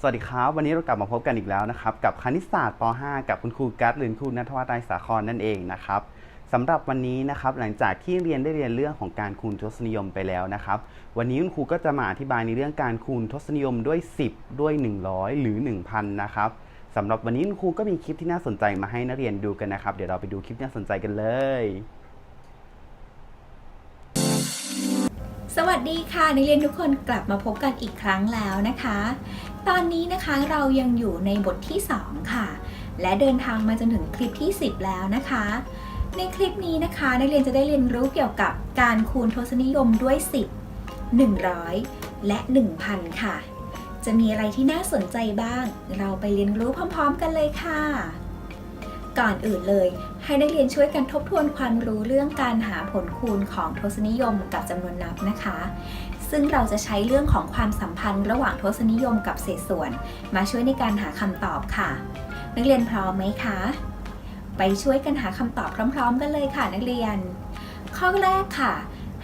สวัสดีครับ วันนี้เรากลับมาพบกันอีกแล้วนะครับ กับคณิตศาสตร์ป .5 กับคุณครูกัตหรือครูนัทวัฒน์ไตรสาครนั่นเองนะครับสำหรับวันนี้นะครับหลังจากที่เรียนได้เรียนเรื่องของการคูณทศนิยมไปแล้วนะครับ วันนี้คุณครูก็จะมาอธิบายในเรื่องการคูณทศนิยมด้วย 10 ด้วย 100 หรือ 1000 นะครับสำหรับวันนี้คุณครูก็มีคลิปที่น่าสนใจมาให้นักเรียนดูกันนะครับ เดี๋ยวเราไปดูคลิปที่น่าสนใจกันเลย สวัสดีค่ะนักเรียนทุกคนกลับมาพบกันอีกครั้งแล้วนะคะ ตอนนี้นะคะเรายังอยู่ในบทที่ 2 ค่ะ และเดินทางมาจนถึงคลิปที่ 10 แล้วนะคะ ในคลิปนี้นะคะนักเรียนจะได้เรียนรู้เกี่ยวกับการคูณทศนิยมด้วย 10 100 และ 1000 ค่ะ จะมีอะไรที่น่าสนใจบ้าง เราไปเรียนรู้พร้อม ๆ กันเลยค่ะ ก่อนอื่นเลย ให้นักเรียนช่วยกันทบทวนความรู้เรื่องการหาผลคูณของทศนิยมกับจำนวนนับนะคะ ซึ่งเราจะใช้เรื่องของความสัมพันธ์ระหว่างทศนิยมกับเศษส่วน มาช่วยในการหาคำตอบค่ะ นักเรียนพร้อมไหมคะ ไปช่วยกันหาคำตอบพร้อม ๆ กันเลยค่ะนักเรียน ข้อแรกค่ะ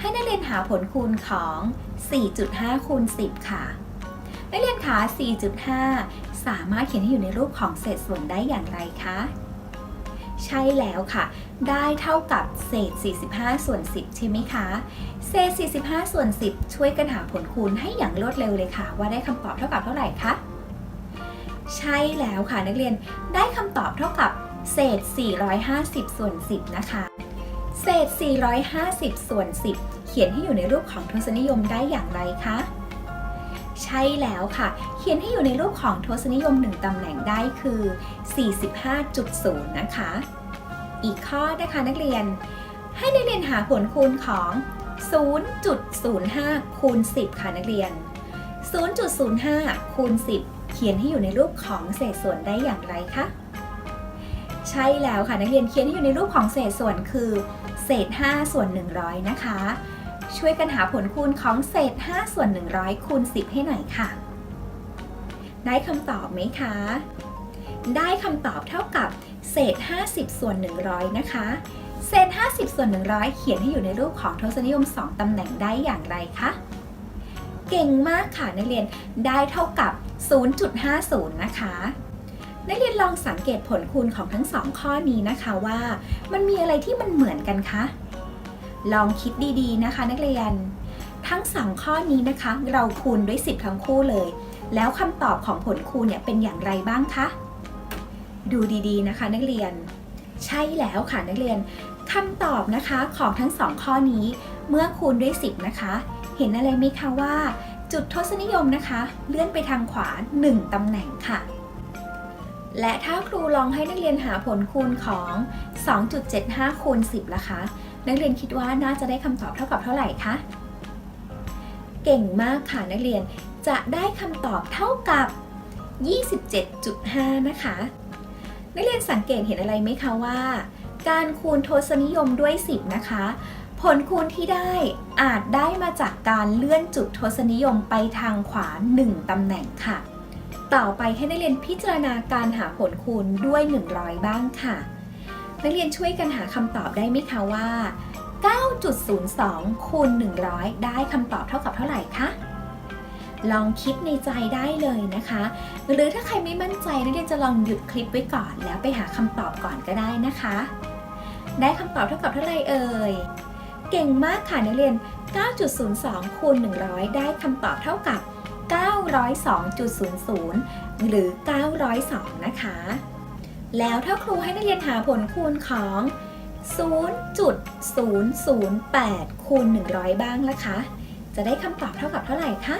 ให้นักเรียนหาผลคูณของ 4.5คูณ10 ค่ะนักเรียนคะ4.5 สามารถเขียนให้อยู่ในรูปของเศษส่วนได้อย่างไรคะ ใช่แล้วค่ะ ได้เท่ากับเศษ 45 ส่วน 10 ใช่ไหมคะ เศษ 45 ส่วน 10 ช่วยกันหาผลคูณให้อย่างรวดเร็วเลยค่ะ ว่าได้คำตอบเท่ากับเท่าไหร่คะ ใช่แล้วค่ะนักเรียน ได้คำตอบเท่ากับเศษ 450 ส่วน 10 นะคะ เศษ 450 ส่วน 10 เขียนให้อยู่ในรูปของทศนิยมได้อย่างไรคะ ใช่แล้วค่ะ เขียนให้อยู่ในรูปของทศนิยม 1ตำแหน่งได้คือ 45.0 นะคะ อีกข้อนะคะนักเรียน ให้นักเรียนหาผลคูณของ 0.05 คูณ 10 ค่ะนักเรียน 0.05 คูณ 10 เขียนให้อยู่ในรูปของเศษส่วนได้อย่างไรคะ ใช่แล้วค่ะนักเรียนเขียนให้อยู่ในรูปของเศษส่วนคือ เศษ 5 ส่วน 100 นะคะ ช่วยกันหาผลคูณของเศษ 5 ส่วน 100 คูณ 10 ให้หน่อยค่ะ ได้คำตอบไหมคะ ได้คำตอบเท่ากับเศษ 50 ส่วน 100 นะคะ เศษ 50 ส่วน 100 เขียนให้อยู่ในรูปของทศนิยม 2 ตำแหน่งได้อย่างไรคะเก่งมากค่ะนักเรียนได้เท่ากับ 0.50 นะคะนักเรียนลองสังเกตผลคูณของทั้งสองข้อนี้นะคะว่า มันมีอะไรที่มันเหมือนกันคะ ลองคิดดีๆนะคะ นักเรียน ทั้งสองข้อนี้นะคะ เราคูณด้วย 10 ทั้งคู่เลย แล้วคำตอบของผลคูณเนี่ยเป็นอย่างไรบ้างคะดูดีๆนะคะนักเรียน ใช่แล้วค่ะนักเรียนคำตอบนะคะของทั้งสองข้อนี้เมื่อคูณด้วย 10 นะคะ เห็นอะไรไหมคะว่า จุดทศนิยมนะคะ เลื่อนไปทางขวา 1ตำแหน่งค่ะ และถ้าครูลองให้นักเรียนหาผลคูณของ 2.75 คูณ 10ล่ะคะ นักเรียนคิดว่าน่าจะได้คำตอบเท่ากับเท่าไหร่คะ เก่งมากค่ะนักเรียน จะได้คำตอบเท่ากับ 27.5 นะคะ นักเรียนสังเกตเห็นอะไรไหมคะว่า การคูณทศนิยมด้วย 10 นะคะ ผลคูณที่ได้อาจได้มาจากการเลื่อนจุดทศนิยมไปทางขวา 1ตำแหน่งค่ะ ต่อไปให้นักเรียนพิจารณาการหาผลคูณด้วย 100 บ้างค่ะ นักเรียนช่วยกันหาคำตอบได้ไหมคะว่า 9.02 คูณ 100 ได้คำตอบเท่ากับเท่าไหร่คะ ลองคิดในใจได้เลยนะคะ หรือถ้าใครไม่มั่นใจนักเรียนจะลองหยุดคลิปไว้ก่อน แล้วไปหาคำตอบก่อนก็ได้นะคะ ได้คำตอบเท่ากับเท่าไหร่เอ่ย เก่งมากค่ะนักเรียน 9.02 คูณ 100 ได้คำตอบเท่ากับ 902.00 หรือ 902 นะคะ แล้วถ้าครูให้นักเรียนหาผลคูณของ 0.008 คูณ 100 บ้างละคะ จะได้คำตอบเท่ากับเท่าไหร่คะ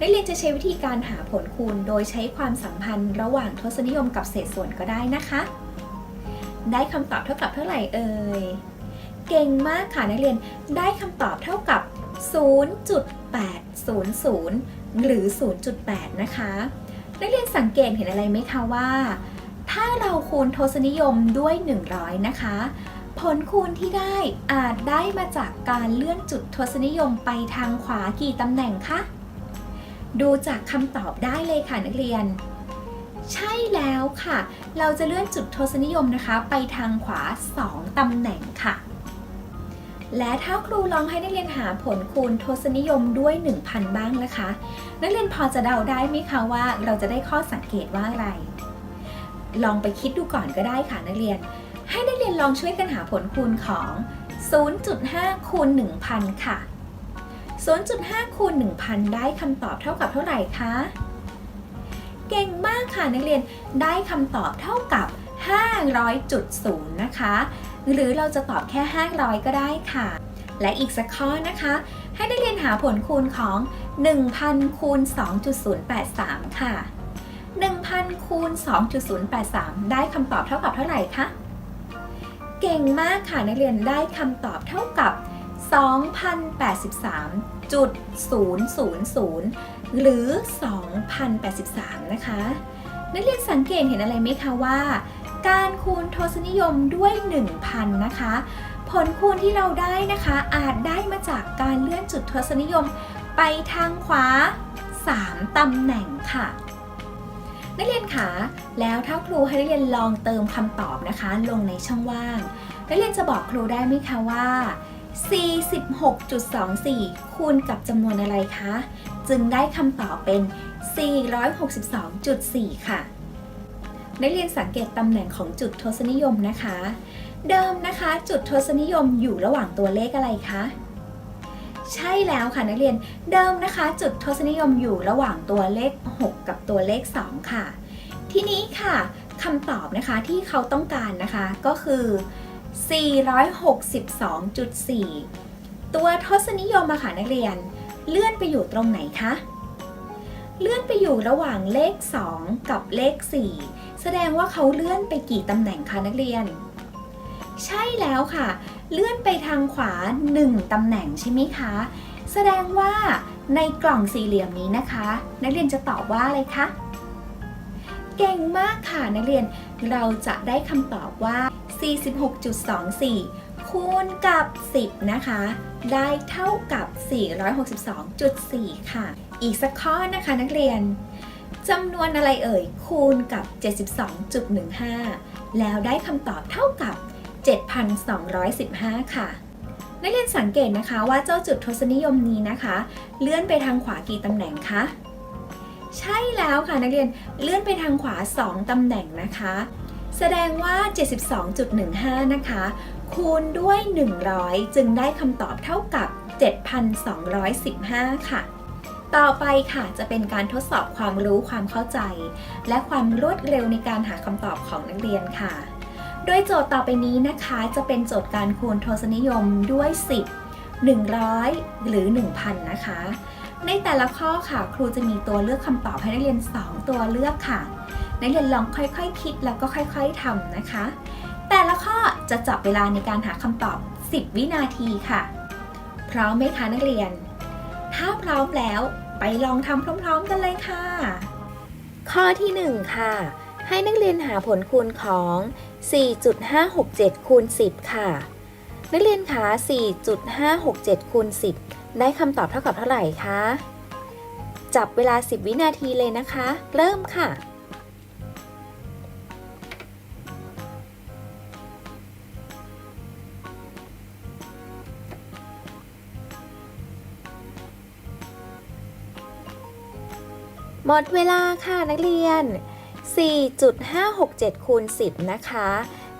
นักเรียนจะใช้วิธีการหาผลคูณ โดยใช้ความสัมพันธ์ระหว่างทศนิยมกับเศษส่วนก็ได้นะคะ ได้คำตอบเท่ากับเท่าไหร่เอ่ย เก่งมากค่ะนักเรียน ได้คำตอบเท่ากับ 0.800 หรือ 0.8 นะคะ นักเรียนสังเกตเห็นอะไรไหมคะว่า ถ้าเราคูณทศนิยมด้วย 100 นะคะ ผลคูณที่ได้อาจได้มาจากการเลื่อนจุดทศนิยมไปทางขวากี่ตำแหน่งคะ ดูจากคำตอบได้เลยค่ะนักเรียน ใช่แล้วค่ะ เราจะเลื่อนจุดทศนิยมนะคะ ไปทางขวา 2ตำแหน่งค่ะ และถ้าครูลองให้นักเรียนหาผลคูณทศนิยมด้วย 1,000 บ้างนะคะ นักเรียนพอจะเดาได้ไหมคะว่าเราจะได้ข้อสังเกตว่าอะไร ลองไปคิดดูก่อนก็ได้ค่ะนักเรียน ให้นักเรียนลองช่วยกันหาผลคูณของ 0.5 คูณ 1,000 ค่ะ 0.5 คูณ 1,000 ได้คำตอบเท่ากับเท่าไหร่คะ เก่งมากค่ะนักเรียนได้คำตอบเท่ากับ 500.0 นะคะ หรือเราจะตอบแค่ 500 ก็ได้ค่ะ และอีกสักข้อนะคะ ให้นักเรียนหาผลคูณของ 1,000คูณ2.083 ค่ะ 1,000คูณ2.083 ได้คำตอบเท่ากับเท่าไหร่คะ เก่งมากค่ะนักเรียนได้คำตอบเท่ากับ 2,083.000 หรือ 2,083 นะคะ นักเรียนสังเกตเห็นอะไรไหมคะว่า การคูณทศนิยมด้วย 1,000 นะคะ ผลคูณที่เราได้นะคะ อาจได้มาจากการเลื่อนจุดทศนิยมไปทางขวา 3 ตำแหน่งค่ะ นักเรียนคะแล้วถ้าครูให้นักเรียนลองเติมคำตอบนะคะ ลงในช่องว่าง นักเรียนจะบอกครูได้ไหมคะว่า46.24 คูณกับจำนวนอะไรคะ จึงได้คำตอบเป็น 462.4 ค่ะ นักเรียนสังเกตตำแหน่งของจุดทศนิยมนะคะ เดิมนะคะ จุดทศนิยมอยู่ระหว่างตัวเลขอะไรคะใช่แล้วค่ะนักเรียนเดิมนะคะ จุดทศนิยมอยู่ระหว่างตัวเลข 6 กับตัวเลข 2 ค่ะ ทีนี้ค่ะคำตอบนะคะที่เขาต้องการนะคะก็คือ 462.4 ตัวทศนิยมอะค่ะนักเรียน เลื่อนไปอยู่ตรงไหนคะ เลื่อนไปอยู่ระหว่างเลข 2 กับเลข 4 แสดงว่าเขาเลื่อนไปกี่ตำแหน่งคะนักเรียน ใช่แล้วค่ะ เลื่อนไปทางขวา 1ตำแหน่งใช่ไหมคะ แสดงว่าในกล่องสี่เหลี่ยมนี้นะคะ นักเรียนจะตอบว่าอะไรคะเก่งมากค่ะนักเรียนเราจะได้คำตอบว่า 46.24 คูณกับ 10 นะคะ ได้เท่ากับ 462.4 ค่ะ อีกสักข้อนะคะนักเรียนจำนวนอะไรเอ่ย คูณกับ 72.15 แล้วได้คำตอบเท่ากับ 7,215 ค่ะ นักเรียนสังเกตนะคะว่าเจ้าจุดทศนิยมนี้นะคะ เลื่อนไปทางขวากี่ตำแหน่งคะใช่แล้วค่ะนักเรียนเลื่อนไปทางขวา 2 ตำแหน่งนะคะ แสดงว่า 72.15 นะคะ คูณด้วย 100 จึงได้คำตอบเท่ากับ 7,215 ค่ะ ต่อไปค่ะจะเป็นการทดสอบความรู้ความเข้าใจ และความรวดเร็วในการหาคำตอบของนักเรียนค่ะ โดยโจทย์ต่อไปนี้นะคะจะเป็นโจทย์การคูณทศนิยมด้วย 10 100 หรือ 1,000 นะคะ ในแต่ละข้อค่ะ ครูจะมีตัวเลือกคำตอบให้นักเรียน 2 ตัวเลือกค่ะ นักเรียนลองค่อยๆคคิดแล้วก็ค่อยๆทำนะคะ แต่ละข้อจะจับเวลาในการหาคำตอบ 10 วินาทีค่ะ พร้อมไหมคะนักเรียน ถ้าพร้อมแล้วไปลองทำพร้อมๆกันเลยค่ะ ข้อที่ 1 ค่ะ ให้นักเรียนหาผลคูณของ 4.567คูณ10 ค่ะ นักเรียนคะ4.567คูณ10 ได้คำตอบเท่ากับเท่าไหร่คะ จับเวลา 10 วินาทีเลยนะคะ เริ่มค่ะ หมดเวลาค่ะนักเรียน 4.567คูณ10 นะคะ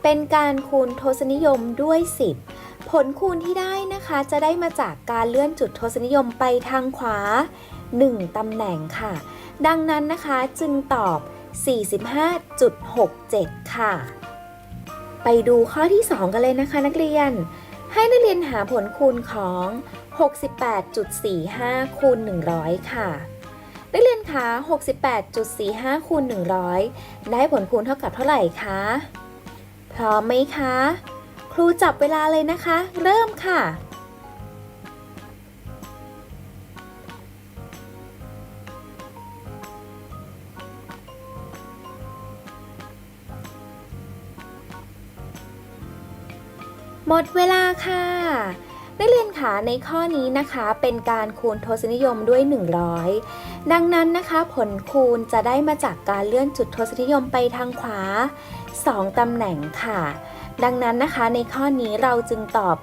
เป็นการคูณทศนิยมด้วย 10 ผลคูณที่ได้นะคะจะได้มาจากการเลื่อนจุดทศนิยมไปทางขวา 1ตำแหน่งค่ะ ดังนั้นนะคะจึงตอบ 45.67 ค่ะ ไปดูข้อที่ 2 กันเลยนะคะ นักเรียน ให้นักเรียนหาผลคูณของ 68.45คูณ100 ค่ะ นักเรียนคะ68.45คูณ100 ได้ผลคูณเท่ากับเท่าไหร่คะ พร้อมไหมคะ ครูจับเวลาเลยนะคะ เริ่มค่ะหมดเวลาค่ะ นักเรียนคะในข้อนี้นะคะเป็นการคูณทศนิยมด้วย 100 ดังนั้นนะคะ ผลคูณจะได้มาจากการเลื่อนจุดทศนิยมไปทางขวา 2 ตำแหน่งค่ะ ดังนั้นนะคะในข้อนี้เราจึงตอบ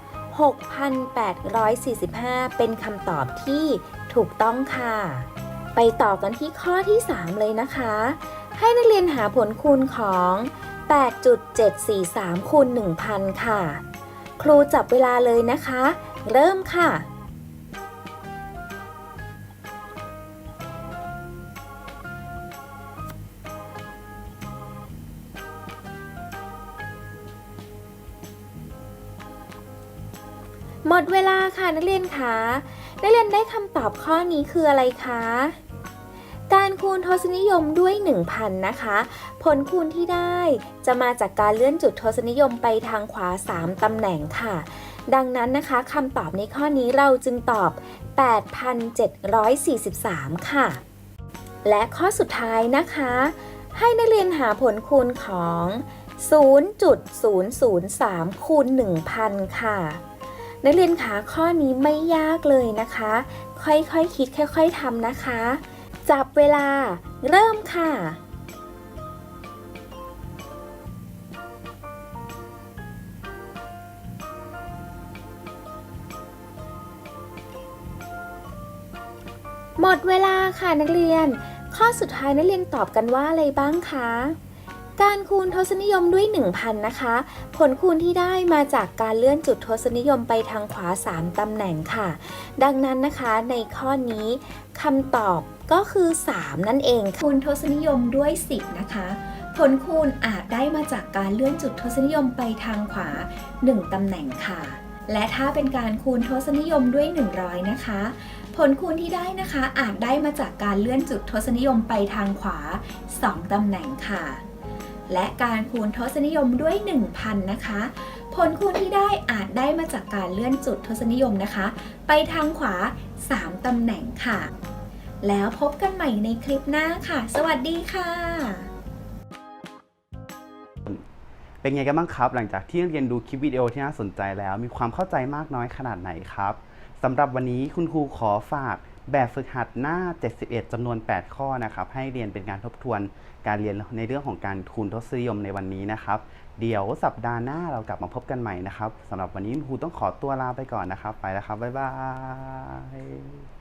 6,845 เป็นคำตอบที่ถูกต้องค่ะ ไปต่อกันที่ข้อที่ 3 เลยนะคะ ให้นักเรียนหาผลคูณของ 8.743คูณ1,000 ค่ะ ครูจับเวลาเลยนะคะ เริ่มค่ะ หมดเวลาค่ะนักเรียนคะนักเรียนได้คำตอบข้อนี้คืออะไรคะการคูณทศนิยมด้วย 1,000 นะคะ ผลคูณที่ได้จะมาจากการเลื่อนจุดทศนิยมไปทางขวา 3 ตำแหน่งค่ะ ดังนั้นนะคะคำตอบในข้อนี้เราจึงตอบ 8,743 ค่ะ และข้อสุดท้ายนะคะ ให้นักเรียนหาผลคูณของ 0.003 คูณ 1,000 ค่ะ นักเรียนคะข้อนี้ไม่ยากเลยนะคะ ค่อยๆคคิดค่อย ๆทำนะคะ จับเวลาเริ่มค่ะ มดเวลาค่ะนักเรียน ข้อสุดท้ายนักเรียนตอบกันว่าอะไรบ้างคะ การคูณทศนิยมด้วย 1,000 นะคะ ผลคูณที่ได้มาจากการเลื่อนจุดทศนิยมไปทางขวา 3 ตำแหน่งค่ะ ดังนั้นนะคะในข้อนี้คำตอบก็คือ 3 นั่นเองคูณทศนิยมด้วย 10 นะคะ ผลคูณอาจได้มาจากการเลื่อนจุดทศนิยมไปทางขวา 1 ตำแหน่งค่ะ และถ้าเป็นการคูณทศนิยมด้วย 100 นะคะ ผลคูณที่ได้นะคะอาจได้มาจากการเลื่อนจุดทศนิยมไปทางขวา 2ตำแหน่งค่ะ และการคูณทศนิยมด้วย 1,000 นะคะ ผลคูณที่ได้อาจได้มาจากการเลื่อนจุดทศนิยมนะคะ ไปทางขวา 3ตำแหน่งค่ะ แล้วพบกันใหม่ในคลิปหน้าค่ะ สวัสดีค่ะ เป็นไงกันบ้างครับ หลังจากที่เรียนดูคลิปวิดีโอที่น่าสนใจแล้ว มีความเข้าใจมากน้อยขนาดไหนครับ สำหรับวันนี้คุณครูขอฝากแบบฝึกหัดหน้า 71 จำนวน 8 ข้อนะครับ ให้เรียนเป็นการทบทวนการเรียนในเรื่องของการคูณทศนิยมในวันนี้นะครับ เดี๋ยวสัปดาห์หน้าเรากลับมาพบกันใหม่นะครับสำหรับวันนี้คุณครูต้องขอตัวลาไปก่อนนะครับ ไปแล้วครับ บ๊ายบาย